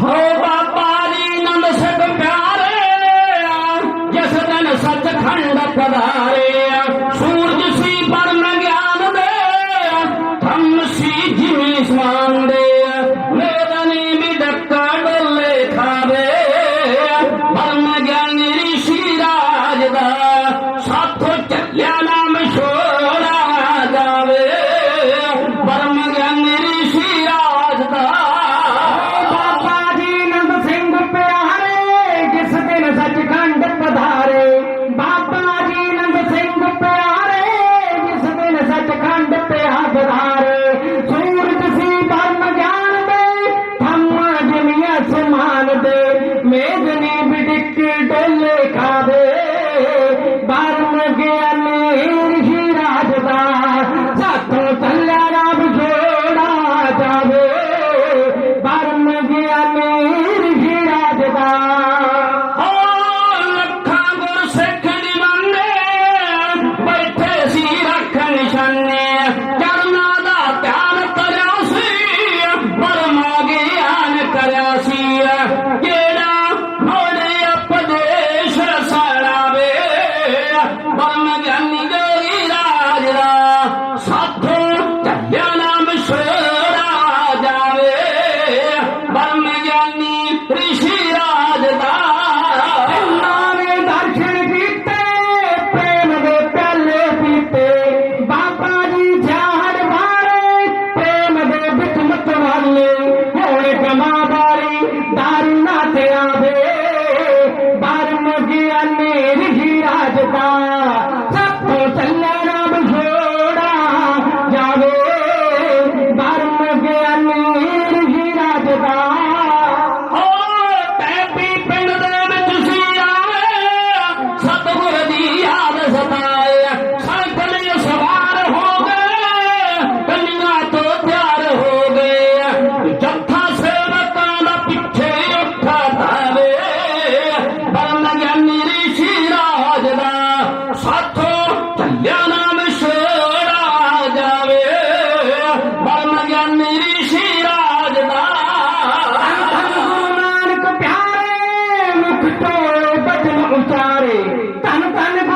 হর ਜੰਮੀ ਸ਼ਿਰਾਜ ਦਾ ਸਾਥੋਂ ਥੱਲਿਆ ਨਾਮ ਛੋੜਾ ਜਾਵੇ ਬਰਮ ਜੰਮੀ ਸ਼ਿਰਾਜ ਦਾ ਗੁਰੂ ਨਾਨਕ ਪਿਆਰੇ, ਮੁਖ ਤੋਂ ਬਚਨ ਉਚਾਰੇ। ਧੰਨ ਧੰਨ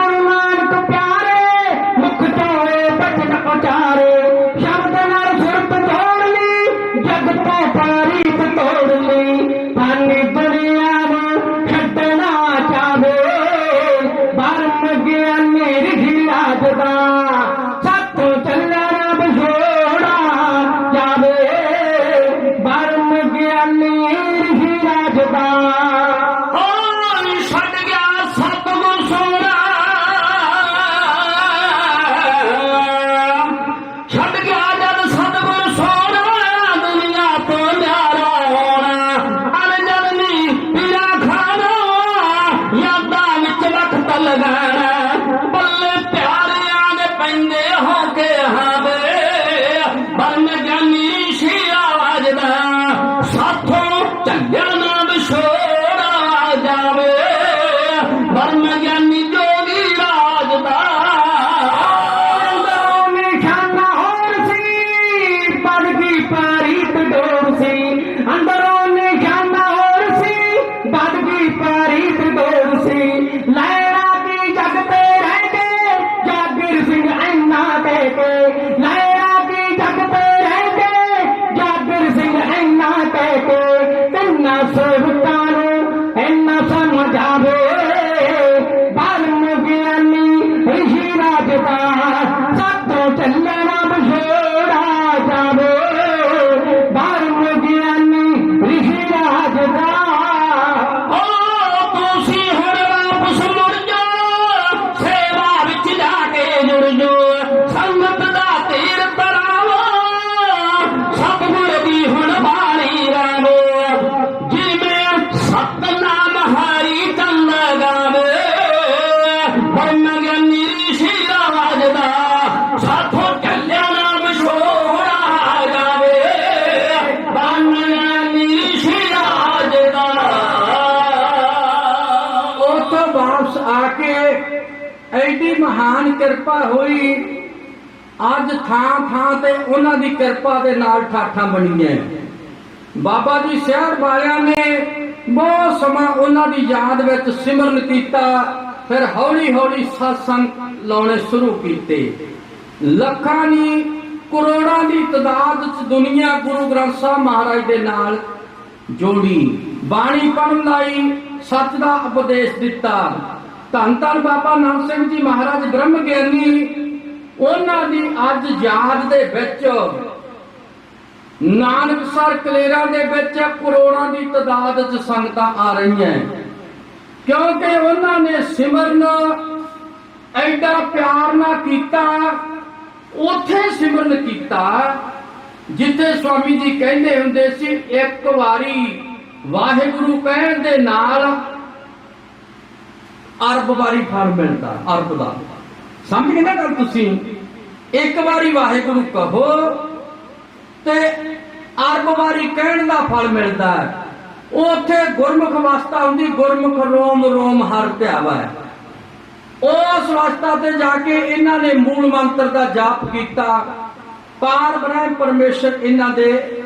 ਜਗਦਾ ਸਾਥੋਂ ਚੱਲਣਾ ਬਸ਼ੇ ਮਹਾਨ ਕਿਰਪਾ ਹੋਈ। ਅੱਜ ਥਾਂ ਥਾਂ ਤੇ ਉਹਨਾਂ ਦੀ ਕਿਰਪਾ ਦੇ ਨਾਲ ਠਾਠਾਂ ਬਣੀਆਂ। ਬਾਬਾ ਜੀ ਸ਼ਹਿਰ ਵਾਲਿਆਂ ਨੇ ਬਹੁਤ ਸਮਾਂ ਉਹਨਾਂ ਦੀ ਯਾਦ ਵਿੱਚ ਸਿਮਰਨ ਕੀਤਾ। ਫਿਰ ਹੌਲੀ ਹੌਲੀ satsang ਲਾਉਣੇ ਸ਼ੁਰੂ ਕੀਤੇ। ਲੱਖਾਂ ਦੀ, ਕਰੋੜਾਂ ਦੀ ਤਦਾਦ ਚ ਦੁਨੀਆ ਗੁਰੂ ਗ੍ਰੰਥ ਸਾਹਿਬ ਮਹਾਰਾਜ ਦੇ ਨਾਲ ਜੋੜੀ। ਬਾਣੀ ਪੜਨ ਲਈ ਸੱਚ ਦਾ ਉਪਦੇਸ਼ ਦਿੱਤਾ। ਧੰਨ ਧੰਨ ਬਾਬਾ ਨਾਨਕ ਸਿੰਘ ਜੀ ਮਹਾਰਾਜ ਬ੍ਰਹਮ ਗਿਆਨੀ ਉਹਨਾਂ ਦੀ ਅੱਜ ਯਾਦ ਦੇ ਵਿੱਚ ਨਾਨਕਸਰ ਕਲੇਰਾਂ ਦੇ ਵਿੱਚ ਕਰੋੜਾਂ ਦੀ ਤਦਾਦ ਚ ਸੰਗਤਾਂ ਆ ਰਹੀਆਂ ਕਿਉਂਕਿ ਉਹਨਾਂ ਨੇ ਸਿਮਰਨ ਐਡਾ ਪਿਆਰ ਨਾਲ ਕੀਤਾ, ਉੱਥੇ ਸਿਮਰਨ ਕੀਤਾ, ਜਿੱਥੇ ਸਵਾਮੀ ਜੀ ਕਹਿੰਦੇ ਹੁੰਦੇ ਸੀ, ਇੱਕ ਵਾਰੀ ਵਾਹਿਗੁਰੂ ਕਹਿਣ ਦੇ ਨਾਲ ਅਰਬ ਵਾਰੀ ਫਲ ਮਿਲਦਾ, ਅਰਬ ਦਾ। ਸਮਝ ਗਏ ਨਾ ਗੱਲ ਤੁਸੀਂ? ਇੱਕ ਵਾਰੀ ਵਾਹਿਗੁਰੂ ਕਹੋ ਤੇ ਅਰਬ ਵਾਰੀ ਕਹਿਣ ਦਾ ਫਲ ਮਿਲਦਾ ਹੈ। ਉੱਥੇ ਗੁਰਮੁਖ ਅਵਸਥਾ ਹੁੰਦੀ, ਗੁਰਮੁਖ ਰੋਮ ਰੋਮ ਹਰ ਧਿਆਵਾ ਹੈ। ਉਸ ਵਸਤਾ ਤੇ ਜਾ ਕੇ ਇਹਨਾਂ ਨੇ ਮੂਲ ਮੰਤਰ ਦਾ ਜਾਪ ਕੀਤਾ। ਪਾਰ ਬ੍ਰਹਮ ਪਰਮੇਸ਼ਰ ਇਹਨਾਂ ਦੇ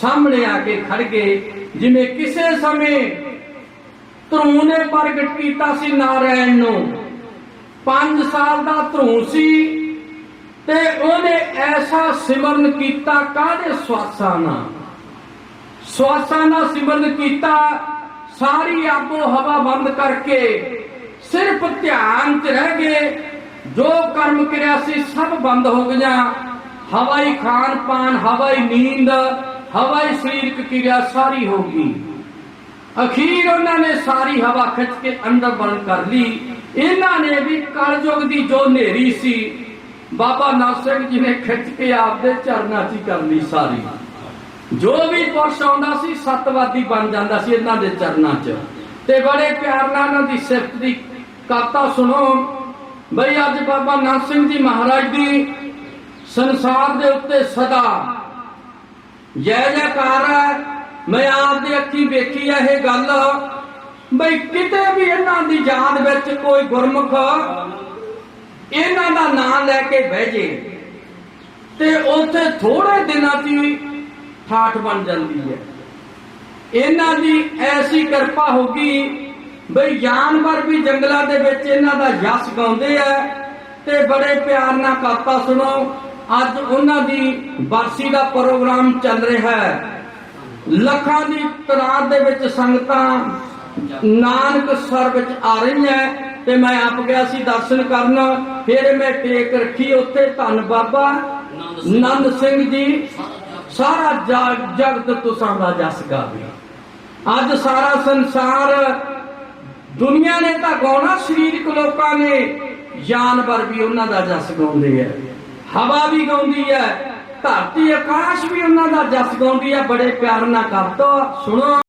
ਸਾਹਮਣੇ ਆ ਕੇ ਖੜ ਗਏ। ਜਿਵੇਂ ਕਿਸੇ ਸਮੇਂ ਧਰੂ ਨੇ ਪ੍ਰਗਟ ਕੀਤਾ ਸੀ ਨਾਰਾਇਣ ਨੂੰ। 5 ਸਾਲ ਦਾ ਧਰੂ ਸੀ ਤੇ ਉਹਨੇ ਐਸਾ ਸਿਮਰਨ ਕੀਤਾ ਕਾਹਦੇ ਸਵਾਸਾਂ ਨਾਲ? ਸਵਾਸਾਂ ਨਾਲ ਸਿਮਰਨ ਕੀਤਾ ਸਾਰੀ ਆਪੋ ਹਵਾ ਬੰਦ ਕਰਕੇ ਸਿਰਫ ਧਿਆਨ 'ਚ ਰਹਿ ਗਏ, ਜੋ ਕਰਮ ਕਿਰਿਆ ਸੀ ਸਭ ਬੰਦ ਹੋ ਗਈਆਂ। ਹਵਾਈ ਖਾਨ ਪਾਨ ਹਵਾਈ ਨੀਂਦ, ਹਵਾਈ ਸਰੀਰਕ ਕਿਰਿਆ ਸਾਰੀ ਹੋ ਗਈ। ਅਖੀਰ ਉਹਨਾਂ ਨੇ ਸਾਰੀ ਹਵਾ ਖਿੱਚ ਕੇ ਅੰਦਰ ਬੰਦ ਕਰ ਲਈ। ਇਹਨਾਂ ਨੇ ਵੀ ਕਲਯੁਗ ਦੀ ਜੋ ਹਨੇਰੀ ਸੀ, ਬਾਬਾ ਨਾਨਕ ਸਿੰਘ ਜੀ ਨੇ ਖਿੱਚ ਕੇ ਆਪਦੇ ਚਰਨਾਂ 'ਚ ਹੀ ਕਰ ਲਈ ਸਾਰੀ। ਜੋ ਵੀ ਪੁਰਸ਼ ਆਉਂਦਾ ਸੀ, ਸਤਵਾਦੀ ਬਣ ਜਾਂਦਾ ਸੀ ਇਹਨਾਂ ਦੇ ਚਰਨਾਂ 'ਚ। ਤੇ ਬੜੇ ਪਿਆਰ ਨਾਲ ਇਹਨਾਂ ਦੀ ਸਿਫਤ ਦੀ ਕਥਾ ਸੁਣੋ। ਬਈ ਅੱਜ ਬਾਬਾ ਨਾਨਕ ਸਿੰਘ ਜੀ ਮਹਾਰਾਜ ਦੀ ਸੰਸਾਰ ਦੇ ਉੱਤੇ ਸਦਾ ਜੈ ਜੈਕਾਰ ਹੈ ਮੈਂ ਆਪਦੀ ਅੱਖੀ ਵੇਖੀ ਹੈ ਇਹ ਗੱਲ। ਬਈ ਕਿਤੇ ਵੀ ਇਹਨਾਂ ਦੀ ਯਾਦ ਵਿੱਚ ਕੋਈ ਗੁਰਮੁਖ ਇਹਨਾਂ ਦਾ ਨਾਮ ਲੈ ਕੇ ਬਹਿ ਜੇ, ਤੇ ਉੱਥੇ ਥੋੜੇ ਦਿਨਾਂ 'ਚ ਠਾਠ ਬਣ ਜਾਂਦੀ ਹੈ। ਇਹਨਾਂ ਦੀ ਐਸੀ ਕਿਰਪਾ ਹੋ ਗਈ ਬਈ ਜਾਨਵਰ ਵੀ ਜੰਗਲਾਂ ਦੇ ਵਿੱਚ ਇਹਨਾਂ ਦਾ ਯਸ਼ ਗਾਉਂਦੇ ਆ, ਤੇ ਬੜੇ ਪਿਆਰ ਨਾਲ ਕਥਾ ਸੁਣੋ, ਅੱਜ ਉਹਨਾਂ ਦੀ ਬਰਸੀ ਦਾ ਪ੍ਰੋਗਰਾਮ ਚੱਲ ਰਿਹਾ ਹੈ। ਲੱਖਾਂ ਦੀ ਤਦਾਦ ਦੇ ਵਿੱਚ ਸੰਗਤਾਂ ਨਾਨਕ ਸਰ ਵਿੱਚ ਆ ਰਹੀਆਂ ਤੇ ਮੈਂ ਆਪ ਗਿਆ ਸੀ ਦਰਸ਼ਨ ਕਰਨ, ਫਿਰ ਮੈਂ ਟੇਕ ਰੱਖੀ ਉੱਥੇ ਧੰਨ ਬਾਬਾ ਨੰਦ ਸਿੰਘ ਜੀ। ਸਾਰਾ ਜਗ- ਜਗਤ ਤੁਸਾਂ ਦਾ ਜਸ ਗਾਵੇ ਅੱਜ ਸਾਰਾ ਸੰਸਾਰ ਦੁਨੀਆ ਨੇ ਤਾਂ ਗਾਉਣਾ, ਸਰੀਰਕ ਲੋਕਾਂ ਨੇ, ਜਾਨਵਰ ਵੀ ਉਹਨਾਂ ਦਾ ਜਸ ਗਾਉਂਦੇ ਆ। ਹਵਾ ਵੀ ਗਾਉਂਦੀ ਹੈ ਧਰਤੀ ਆਕਾਸ਼ ਵੀ ਉਹਨਾਂ ਦਾ ਜਸ ਗਾਉਂਦੀ ਹੈ ਬੜੇ ਪਿਆਰ ਨਾਲ ਕਰਦੋ। ਸੁਣੋ।